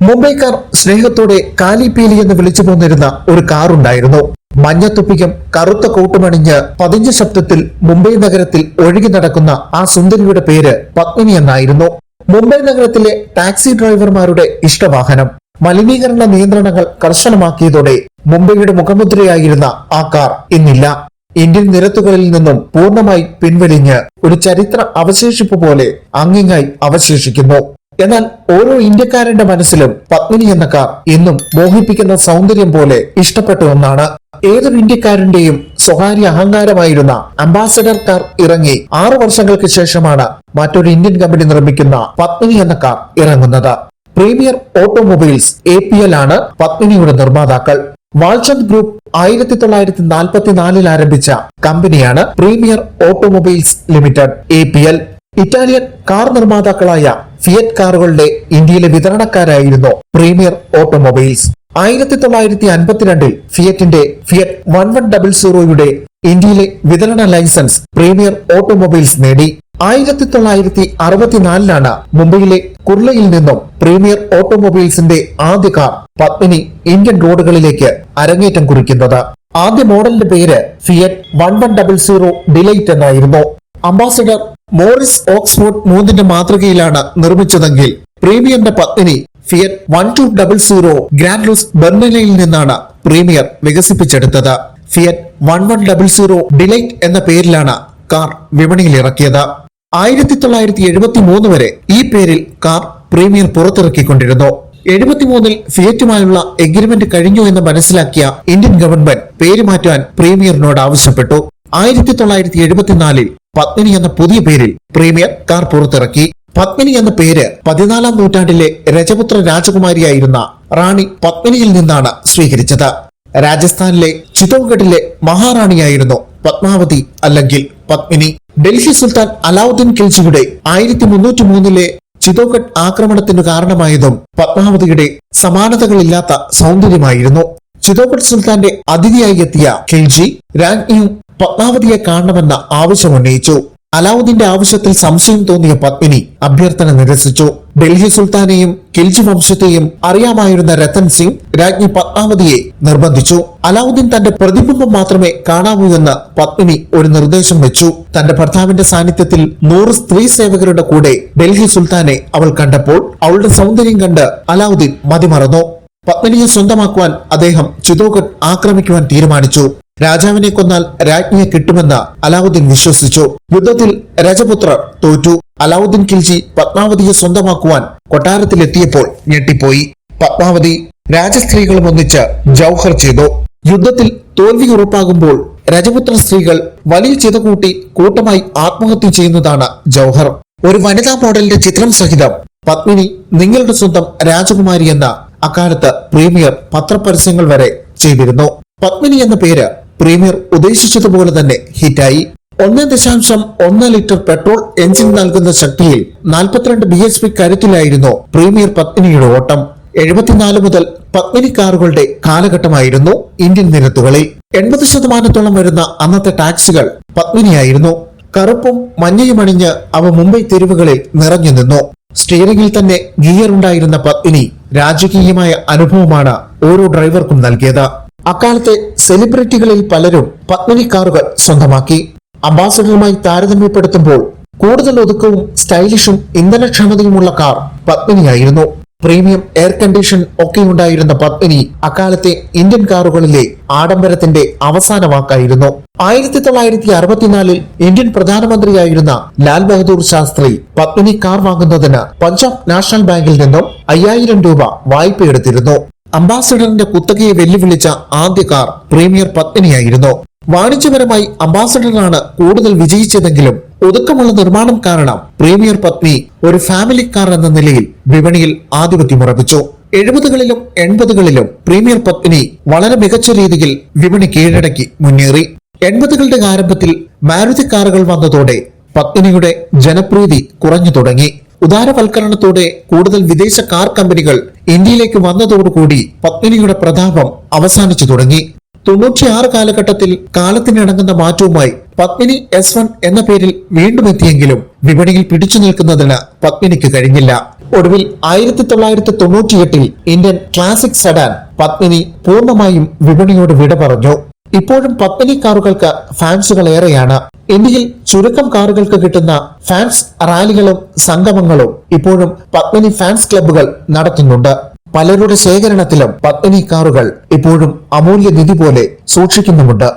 മുംബൈക്കാർ സ്നേഹത്തോടെ കാലിപ്പീലി എന്ന് വിളിച്ചു പോന്നിരുന്ന ഒരു കാറുണ്ടായിരുന്നു. മഞ്ഞത്തൊപ്പിക്കും കറുത്ത കോട്ടുമണിഞ്ഞ് പതിഞ്ഞ ശബ്ദത്തിൽ മുംബൈ നഗരത്തിൽ ഒഴുകി നടക്കുന്ന ആ സുന്ദരിയുടെ പേര് പത്മിനി എന്നായിരുന്നു. മുംബൈ നഗരത്തിലെ ടാക്സി ഡ്രൈവർമാരുടെ ഇഷ്ടവാഹനം. മലിനീകരണ നിയന്ത്രണങ്ങൾ കർശനമാക്കിയതോടെ മുംബൈയുടെ മുഖമുദ്രയായിരുന്ന ആ കാർ ഇന്നില്ല. ഇന്ത്യൻ നിരത്തുകളിൽ നിന്നും പൂർണമായി പിൻവലിഞ്ഞ് ഒരു ചരിത്ര അവശേഷിപ്പ് പോലെ അങ്ങിങ്ങായി അവശേഷിക്കുന്നു. എന്നാൽ ഓരോ ഇന്ത്യക്കാരന്റെ മനസ്സിലും പത്മിനി എന്ന കാർ എന്നും മോഹിപ്പിക്കുന്ന സൗന്ദര്യം പോലെ ഇഷ്ടപ്പെട്ട ഒന്നാണ്. ഏതൊരു ഇന്ത്യക്കാരന്റെയും സ്വകാര്യ അഹങ്കാരമായിരുന്ന അംബാസഡർ കാർ ഇറങ്ങി ആറു വർഷങ്ങൾക്ക് ശേഷമാണ് മറ്റൊരു ഇന്ത്യൻ കമ്പനി നിർമ്മിക്കുന്ന പത്മിനി എന്ന കാർ ഇറങ്ങുന്നത്. Premier automobiles A P L ആണ് പത്മിനിയുടെ നിർമ്മാതാക്കൾ. വാൾചന്ദ് ഗ്രൂപ്പ് ആയിരത്തി തൊള്ളായിരത്തി നാൽപ്പത്തിനാലിൽ ആരംഭിച്ച കമ്പനിയാണ് premier automobiles limited A P L Italian car നിർമ്മാതാക്കളായ Fiat കാറുകളുടെ ഇന്ത്യയിലെ വിതരണക്കാരായിരുന്നു പ്രീമിയർ ഓട്ടോമൊബൈൽസ്. ആയിരത്തി തൊള്ളായിരത്തി അൻപത്തിരണ്ടിൽ ഫിയറ്റിന്റെ ഫിയറ്റ് വൺ വൺ ഡബിൾ സീറോയുടെ ഇന്ത്യയിലെ വിതരണ ലൈസൻസ് പ്രീമിയർ ഓട്ടോമൊബൈൽസ് നേടി. ആയിരത്തി തൊള്ളായിരത്തി അറുപത്തിനാലിലാണ് മുംബൈയിലെ കുർളയിൽ നിന്നും പ്രീമിയർ ഓട്ടോമൊബൈൽസിന്റെ ആദ്യ കാർ പത്മിനി ഇന്ത്യൻ റോഡുകളിലേക്ക് അരങ്ങേറ്റം കുറിക്കുന്നത്. ആദ്യ മോഡലിന്റെ പേര് Fiat one one double zero delight എന്നായിരുന്നു. അംബാസിഡർ മോറിസ് ഓക്സ്ഫോർഡ് മൂന്നിന്റെ മാതൃകയിലാണ് നിർമ്മിച്ചതെങ്കിൽ പ്രീമിയറിന്റെ പത്നി Fiat one two double zero grand luce ബെർണലയിൽ നിന്നാണ് പ്രീമിയർ വികസിപ്പിച്ചെടുത്തത്. Fiat one one double zero delight എന്ന പേരിലാണ് കാർ വിപണിയിൽ ഇറക്കിയത്. ആയിരത്തി തൊള്ളായിരത്തി എഴുപത്തി മൂന്ന് വരെ ഈ പേരിൽ കാർ പ്രീമിയർ പുറത്തിറക്കിക്കൊണ്ടിരുന്നു. എഴുപത്തിമൂന്നിൽ ഫിയറ്റുമായുള്ള എഗ്രിമെന്റ് കഴിഞ്ഞു എന്ന് മനസ്സിലാക്കിയ ഇന്ത്യൻ ഗവൺമെന്റ് പേര് മാറ്റാൻ പ്രീമിയറിനോട് ആവശ്യപ്പെട്ടു. ആയിരത്തി തൊള്ളായിരത്തി എഴുപത്തിനാലിൽ പത്മിനി എന്ന പുതിയ പേരിൽ പ്രീമിയർ കാർ പുറത്തിറക്കി. പത്മിനി എന്ന പേര് പതിനാലാം നൂറ്റാണ്ടിലെ രജപുത്ര രാജകുമാരിയായിരുന്ന റാണി പത്മിനിയിൽ നിന്നാണ് സ്വീകരിച്ചത്. രാജസ്ഥാനിലെ ചിത്തോഗഡിലെ മഹാറാണിയായിരുന്നു പത്മാവതി അല്ലെങ്കിൽ പത്മിനി. ഡൽഹി സുൽത്താൻ അലാവുദ്ദീൻ ഖിൽജിയുടെ ആയിരത്തി മുന്നൂറ്റി മൂന്നിലെ ചിത്തോഗഡ് ആക്രമണത്തിന് കാരണമായതും പത്മാവതിയുടെ സമാനതകളില്ലാത്ത സൗന്ദര്യമായിരുന്നു. ചിതോഗഡ് സുൽത്താന്റെ അതിഥിയായി എത്തിയ ഖിൽജി രാജ്ഞിയും പത്മാവതിയെ കാണണമെന്ന ആവശ്യം ഉന്നയിച്ചു. അലാവുദ്ദീന്റെ ആവശ്യത്തിൽ സംശയം തോന്നിയ പത്മിനി അഭ്യർത്ഥന നിരസിച്ചു. ഡൽഹി സുൽത്താനെയും കിൽജി വംശത്തെയും അറിയാമായിരുന്ന രത്തൻ സിംഗ് രാജ്ഞി പത്മാവതിയെ നിർബന്ധിച്ചു. അലാവുദ്ദീൻ തന്റെ പ്രതിബിംബം മാത്രമേ കാണാവൂ എന്ന് പത്മിനി ഒരു നിർദ്ദേശം വെച്ചു. തന്റെ ഭർത്താവിന്റെ സാന്നിധ്യത്തിൽ നൂറ് സ്ത്രീ സേവകരുടെ കൂടെ ഡൽഹി സുൽത്താനെ അവൾ കണ്ടപ്പോൾ അവളുടെ സൗന്ദര്യം കണ്ട് അലാവുദ്ദീൻ മതിമറന്നു. പത്മിനിയെ സ്വന്തമാക്കുവാൻ അദ്ദേഹം ചിതോഗഡ് ആക്രമിക്കുവാൻ തീരുമാനിച്ചു. രാജാവിനെ കൊന്നാൽ രാജ്ഞിയെ കിട്ടുമെന്ന് അലാവുദ്ദീൻ വിശ്വസിച്ചു. യുദ്ധത്തിൽ രജപുത്രർ തോറ്റു. അലാവുദ്ദീൻ ഖിൽജി പത്മാവതിയെ സ്വന്തമാക്കുവാൻ കൊട്ടാരത്തിലെത്തിയപ്പോൾ ഞെട്ടിപ്പോയി. പത്മാവതി രാജസ്ത്രീകളും ഒന്നിച്ച് ജൗഹർ ചെയ്തു. യുദ്ധത്തിൽ തോൽവി ഉറപ്പാകുമ്പോൾ രജപുത്ര സ്ത്രീകൾ വലിയ ചിത കൂട്ടി കൂട്ടമായി ആത്മഹത്യ ചെയ്യുന്നതാണ് ജൗഹർ. ഒരു വനിതാ മോഡലിന്റെ ചിത്രം സഹിതം പത്മിനി നിങ്ങളുടെ സ്വന്തം രാജകുമാരി എന്ന അക്കാലത്ത് പ്രീമിയർ പത്രപരസ്യങ്ങൾ വരെ ചെയ്തിരുന്നു. പത്മിനി എന്ന പേര് പ്രീമിയർ ഉദ്ദേശിച്ചതുപോലെ തന്നെ ഹിറ്റായി. ഒന്ന് ദശാംശം ഒന്ന് ലിറ്റർ പെട്രോൾ എഞ്ചിൻ നൽകുന്ന ശക്തിയിൽ നാൽപ്പത്തിരണ്ട് ബി എച്ച് പി കരുത്തിലായിരുന്നു പ്രീമിയർ പത്മിനിയുടെ ഓട്ടം. എഴുപത്തിനാല് മുതൽ പത്മിനി കാറുകളുടെ കാലഘട്ടമായിരുന്നു ഇന്ത്യൻ നിരത്തുകളിൽ. എൺപത് ശതമാനത്തോളം വരുന്ന അന്നത്തെ ടാക്സികൾ പത്മിനിയായിരുന്നു. കറുപ്പും മഞ്ഞയും അണിഞ്ഞ് അവ മുംബൈ തെരുവുകളിൽ നിറഞ്ഞു നിന്നു. സ്റ്റിയറിംഗിൽ തന്നെ ഗിയർ ഉണ്ടായിരുന്ന പത്മിനി രാജകീയമായ അനുഭവമാണ് ഓരോ ഡ്രൈവർക്കും നൽകിയത്. അക്കാലത്തെ സെലിബ്രിറ്റികളിൽ പലരും പത്മിനി കാറുകൾ സ്വന്തമാക്കി. അംബാസഡറുമായി താരതമ്യപ്പെടുത്തുമ്പോൾ കൂടുതൽ ഒതുക്കവും സ്റ്റൈലിഷും ഇന്ധനക്ഷമതയുമുള്ള കാർ പത്മിനിയായിരുന്നു. പ്രീമിയം എയർ കണ്ടീഷൻ ഒക്കെ ഉണ്ടായിരുന്ന പത്മിനി അക്കാലത്തെ ഇന്ത്യൻ കാറുകളിലെ ആഡംബരത്തിന്റെ അവസാന വാക്കായിരുന്നു. ആയിരത്തി തൊള്ളായിരത്തി അറുപത്തിനാലിൽ ഇന്ത്യൻ പ്രധാനമന്ത്രിയായിരുന്ന ലാൽ ബഹദൂർ ശാസ്ത്രി പത്മിനി കാർ വാങ്ങുന്നതിന് പഞ്ചാബ് നാഷണൽ ബാങ്കിൽ നിന്നും അയ്യായിരം രൂപ വായ്പയെടുത്തിരുന്നു. അംബാസഡറിന്റെ കുത്തകയെ വെല്ലുവിളിച്ച ആദ്യ കാർ പ്രീമിയർ പത്മിനിയായിരുന്നു. വാണിജ്യപരമായി അംബാസഡറാണ് കൂടുതൽ വിജയിച്ചതെങ്കിലും ഒതുക്കമുള്ള നിർമ്മാണം കാരണം പ്രീമിയർ പത്നി ഒരു ഫാമിലി കാർ എന്ന നിലയിൽ വിപണിയിൽ ആധിപത്യമുറപ്പിച്ചു എഴുപതുകളിലും എൺപതുകളിലും പ്രീമിയർ പത്നി വളരെ മികച്ച രീതിയിൽ വിപണി കീഴടക്കി മുന്നേറി. എൺപതുകളുടെ ആരംഭത്തിൽ മാരുതി കാറുകൾ വന്നതോടെ പത്നിയുടെ ജനപ്രീതി കുറഞ്ഞു തുടങ്ങി. ഉദാരവൽക്കരണത്തോടെ കൂടുതൽ വിദേശ കാർ കമ്പനികൾ ഇന്ത്യയിലേക്ക് വന്നതോടുകൂടി പത്മിനിയുടെ പ്രതാപം അവസാനിച്ചു തുടങ്ങി. തൊണ്ണൂറ്റിയാറ് കാലഘട്ടത്തിൽ കാലത്തിനിണങ്ങുന്ന മാറ്റവുമായി പത്മിനി എസ് വൺ എന്ന പേരിൽ വീണ്ടും എത്തിയെങ്കിലും വിപണിയിൽ പിടിച്ചു നിൽക്കുന്നതിന് പത്മിനിക്ക് കഴിഞ്ഞില്ല. ഒടുവിൽ ആയിരത്തി തൊള്ളായിരത്തി തൊണ്ണൂറ്റിയെട്ടിൽ ഇന്ത്യൻ ക്ലാസിക് സെഡാൻ പത്മിനി പൂർണമായും വിപണിയോട് വിട പറഞ്ഞു. ഇപ്പോഴും പപ്പലി കാറുകൾക്ക് ഫാൻസുകൾ ഏറെയാണ്. ഇന്ത്യയിൽ ചുരുക്കം കാറുകൾക്ക് കിട്ടുന്ന ഫാൻസ് റാലികളും സംഗമങ്ങളും ഇപ്പോഴും പത്മിനി ഫാൻസ് ക്ലബ്ബുകൾ നടത്തുന്നുണ്ട്. പലരുടെ ശേഖരണത്തിലും പത്മിനി കാറുകൾ ഇപ്പോഴും അമൂല്യ നിധി പോലെ സൂക്ഷിക്കുന്നുമുണ്ട്.